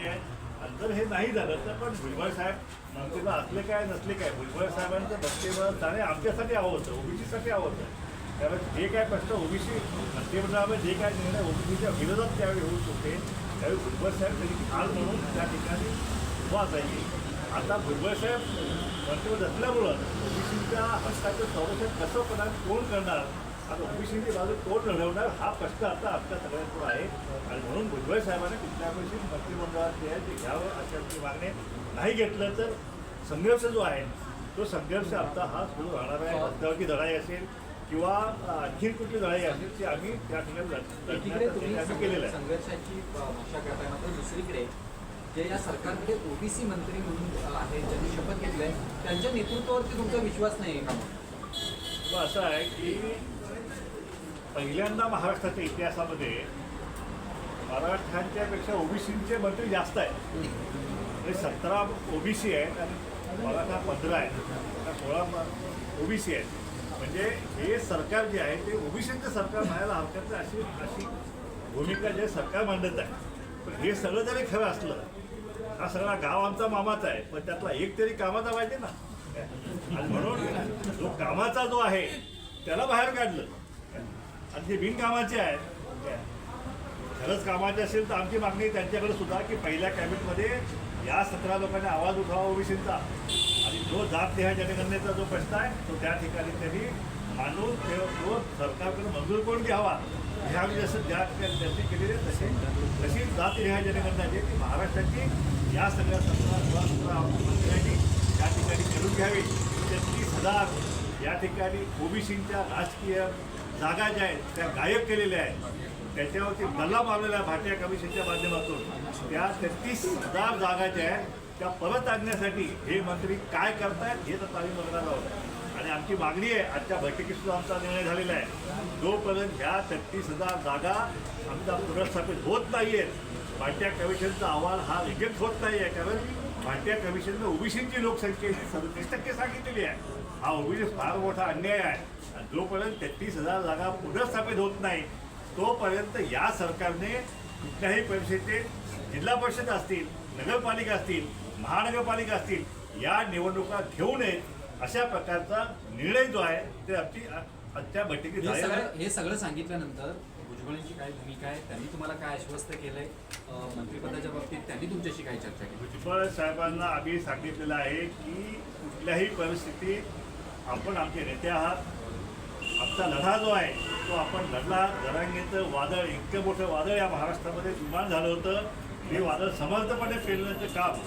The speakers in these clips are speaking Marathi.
केली आहे. आणि जर हे नाही झालं तर पण भुजबळ साहेब मंत्रिमंडळ असले काय नसले काय भुजबळ साहेबांचं मंत्रिमंडळ जाणे आमच्यासाठी हवं होतं ओबीसीसाठी हवं होतं. त्यावेळेस जे काय प्रश्न ओबीसी मंत्रिमंडळामध्ये जे काय निर्णय ओबीसीच्या विरोधात त्यावेळी होऊ शकते त्यावेळी भुजबळ साहेब त्यांनी काल म्हणून त्या ठिकाणी उभा जाईल. आता भुजबळ साहेब मंत्रिमंडळ असल्यामुळं ओबीसीच्या हक्काचं संरक्षण कसं प्रदान कोण करणार? आता ओबीसीची बाजू कोण लढवणार हा प्रश्न आता आपल्या सगळ्यांपुढे आहे. आणि म्हणून भुजबळ साहेबांनी कुठल्या गोष्टी मंत्रिमंडळात जे आहे ते घ्यावं अशी आमची मागणी नाही घेतलं तर संघर्ष जो आहे तो संघर्ष आता हा सुरू राहणार आहे. रस्त्यावरची लढाई असेल किंवा आणखीन कुठली लढाई असेल ती आम्ही त्या ठिकाणी केलेला आहे. संघर्षाची भाषा करताय मात्र दुसरीकडे जे या सरकारमध्ये ओबीसी मंत्री म्हणून अ, आहेत ज्यांनी शपथ घेतली आहे त्यांच्या नेतृत्वावरती तुमचा विश्वास नाही आहे का असं आहे की पहिल्यांदा महाराष्ट्राच्या इतिहासामध्ये मराठ्यांच्यापेक्षा ओबीसींचे मंत्री जास्त आहेत. म्हणजे सतरा ओबीसी आहेत आणि मराठा पंधरा आहेत. आता सोळा ओबीसी आहेत. म्हणजे हे सरकार जे आहे ते ओबीसींचं सरकार म्हणायला हरकत नाही. अशी अशी भूमिका जे सरकार मांडत आहे. पण हे सगळं जरी खरं असलं हा सगळा गाव आमचा मामाचा आहे पण त्यातला एक तरी कामाचा पाहिजे ना. आणि म्हणून जो कामाचा जो आहे त्याला बाहेर काढलं. आणि जे बिनकामाचे आहेत म्हणजे खरंच कामाचे असेल तर आमची मागणी त्यांच्याकडे सुद्धा की पहिल्या कॅबिनेटमध्ये या सतरा लोकांनी आवाज उठावा ओबीसीचा. आणि जो जात देहा जनगणनेचा जो प्रश्न आहे तो त्या ठिकाणी त्यांनी मानून तो सरकारकडे मंजूर करून घ्यावा. ह्यावेळी जसं ज्या त्यांनी केलेले तसे तशी जात देहा जनगणना जी ती महाराष्ट्राची या सगळ्या सतरा सोळा सतरा मंत्र्यांनी त्या ठिकाणी करून घ्यावी. तेहतीस हजार या ठिकाणी ओबीसींच्या राजकीय जागा ज्या आहेत त्या गायब केलेल्या आहेत. त्याच्यावरती गल्ला मारलेल्या भाट्या कमिशनच्या माध्यमातून. त्या तेहतीस हजार जागा ज्या आहेत त्या परत आणण्यासाठी हे मंत्री काय करतायत हे तर आम्ही बघणार आहोत. आणि आमची मागणी आहे आजच्या बैठकीसुद्धा आमचा निर्णय झालेला आहे. जोपर्यंत ह्या तेहतीस हजार जागा आमचा पुनर्स्थापित होत नाही आहेत भाट्या कमिशनचा अहवाल हा रिजेक्ट होत नाही आहे कारण भाट्या कमिशननं ओबीसीची लोकसंख्या सदतीस टक्के सांगितलेली आहे. हा ओबीसी फार मोठा अन्याय आहे. आणि जोपर्यंत तेहतीस हजार जागा पुनर्स्थापित होत नाही तोपर्यंत या सरकारने कुठल्याही परिषदेचे जिल्हा परिषद असतील नगरपालिका असतील महानगरपालिका असतील या निवडणुका घेऊ नयेत अशा प्रकारचा निर्णय जो आहे ते आमची आजच्या बैठकीत हे सगळं सांगितल्यानंतर भुजबळांची काय भूमिका आहे? त्यांनी तुम्हाला काय आश्वस्त केलंय? मंत्रिपदाच्या बाबतीत त्यांनी तुमच्याशी काय चर्चा केली? भुजबळ साहेबांना आम्ही सांगितलेलं आहे की कुठल्याही परिस्थितीत आपण आमचे नेते आहात. आमचा लढा जो आहे तो आपण लढला. जरांगेचं वादळ इतकं मोठं वादळ या महाराष्ट्रामध्ये निर्माण झालं होतं. हे वादळ समर्थपणे पेरण्याचं काम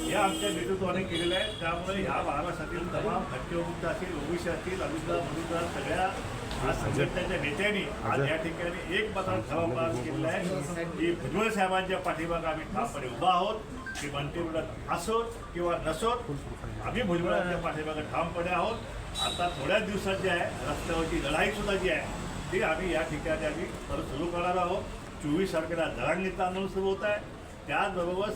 हे आमच्या नेतृत्वाने केलेलं आहे. त्यामुळे ह्या महाराष्ट्रातील तमाम भट्टीमुक्त असतील ओबीसी असतील अमितदार मधुदार सगळ्या आज संघटनेच्या नेत्यांनी आज या ठिकाणी एक मतानं ठराव केलेला आहे. की भुजबळ साहेबांच्या पाठीमाग आम्ही ठामपणे उभा आहोत. की मंत्रिमंडळात असोत किंवा नसोत आम्ही भुजबळांच्या पाठीमागे ठामपणे आहोत. आता थोड्याच दिवसात जे आहे रस्त्यावरची लढाई सुद्धा जी आहे ती आम्ही या ठिकाणी आम्ही परत सुरू करणार आहोत. चोवीस तारखेला जरांगीचं आंदोलन सुरू होत आहे. त्याचबरोबर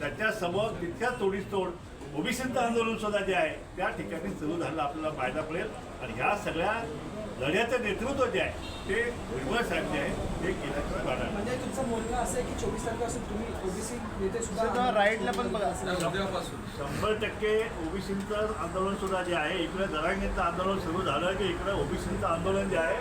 त्याच्यासमोर तितक्या तोडीस तोड ओबीसीचं आंदोलन सुद्धा जे आहे त्या ठिकाणी सुरू झालं आपल्याला फायदा पडेल आणि ह्या सगळ्या लढ्याचं नेतृत्व जे आहे ते भुजबळ साहेब जे आहे ते नाही. म्हणजे तुमचं बोलणं असं आहे की चोवीस तारखेपासून तुम्ही ओबीसी नेते सुद्धा राईटला पण बघा. शंभर टक्के ओबीसीचं आंदोलन सुद्धा जे आहे इकडे जरांगीचं आंदोलन सुरू झालं की इकडे ओबीसीचं आंदोलन जे आहे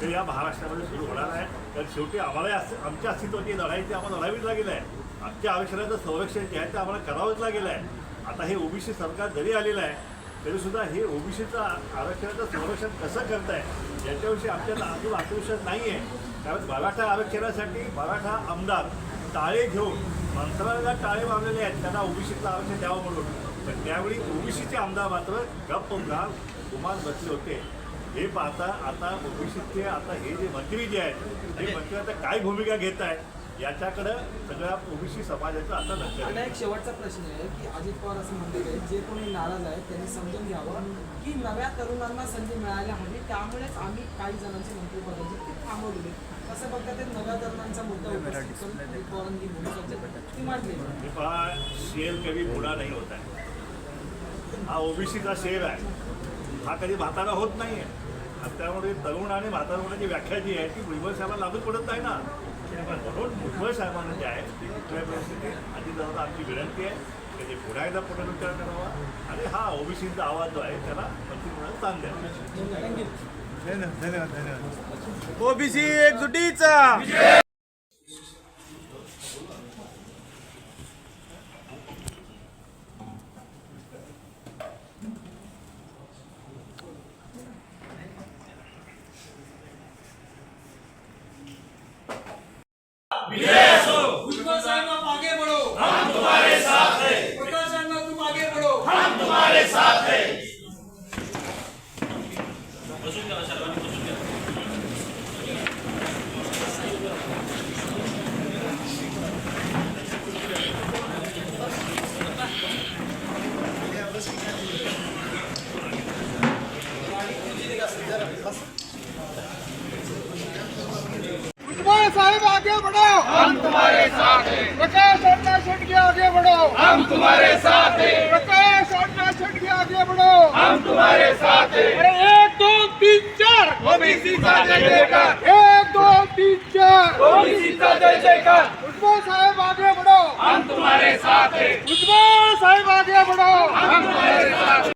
ते या महाराष्ट्रामध्ये सुरू होणार आहे तर शेवटी आम्हाला आमच्या अस्तित्वाची लढाई ती आम्हाला लढावीच लागेल आहे आमच्या आरक्षणाचं संरक्षण जे आहे ते आम्हाला करावंच लागेल आहे आता हे ओबीसी सरकार जरी आलेलं आहे तरी सुद्धा हे ओबीसीचं आरक्षणाचं संरक्षण कसं करताय याच्याविषयी आमच्याला अजून आत्मविश्वास नाही आहे कारण मराठा आरक्षणासाठी मराठा आमदार टाळे घेऊन मंत्रालयाला टाळे मारलेले आहेत त्यांना ओबीसीचं आरक्षण द्यावं म्हणून. पण त्यावेळी ओबीसीचे आमदार मात्र गप्प गुमान बसले होते. हे पाहता आता ओबीसीचे आता हे जे मंत्री जे आहेत हे मंत्री आता काय भूमिका घेत आहेत याच्याकडं सगळ्या ओबीसी समाजाचं आता लक्ष आता आहे एक शेवटचा प्रश्न आहे की अजित पवार असं आहे जे कोणी नाराज आहेत त्यांनी समजून घ्यावं की नव्या तरुणांना संधी मिळायला हवी. त्यामुळेच आम्ही काही जणांची मंत्रिपदाची ते थांबवलेले कसं बघता ते नव्या तरुणांचा मुद्दा उपस्थित करून अजित पवारांनी भूमिका ती मांडली हे पहा शेर कधी बुडा नाही होत आहे. हा ओबीसीचा शेर आहे. हा कधी म्हातारा होत नाही आहे आणि त्यामुळे तरुण आणि म्हातारा होण्याची व्याख्या जी आहे ती भुजबळ साहेबांना लागू पडत नाही ना. म्हणून भुजबळ साहेबांना जे आहे ते कुठल्याही परिस्थितीत अजितदादा आमची विनंती आहे की ते पुन्हा एकदा पुनरुच्चार करावा. आणि हा ओबीसीचा आवाज जो आहे त्याला मंत्रिमंडळात स्थान द्यावा धन्यवाद धन्यवाद ओबीसी एकजुटीचा! साहब आगे बढ़ो। हम तुम्हारे साथ हैं। प्रकाश अन्ना शेट्टी आगे बढ़ो। हम तुम्हारे साथ हैं। प्रकाश अन्ना शेट्टी आगे बढ़ो। हम तुम्हारे साथ हैं। अरे एक दो तीन चार। ओबीसी का जय जयकार। एक दो तीन चार। ओबीसी का जय जयकार। भुजबल साहब आगे बढ़ो। हम तुम्हारे साथ हैं। भुजबल साहब आगे बढ़ो। हम तुम्हारे साथ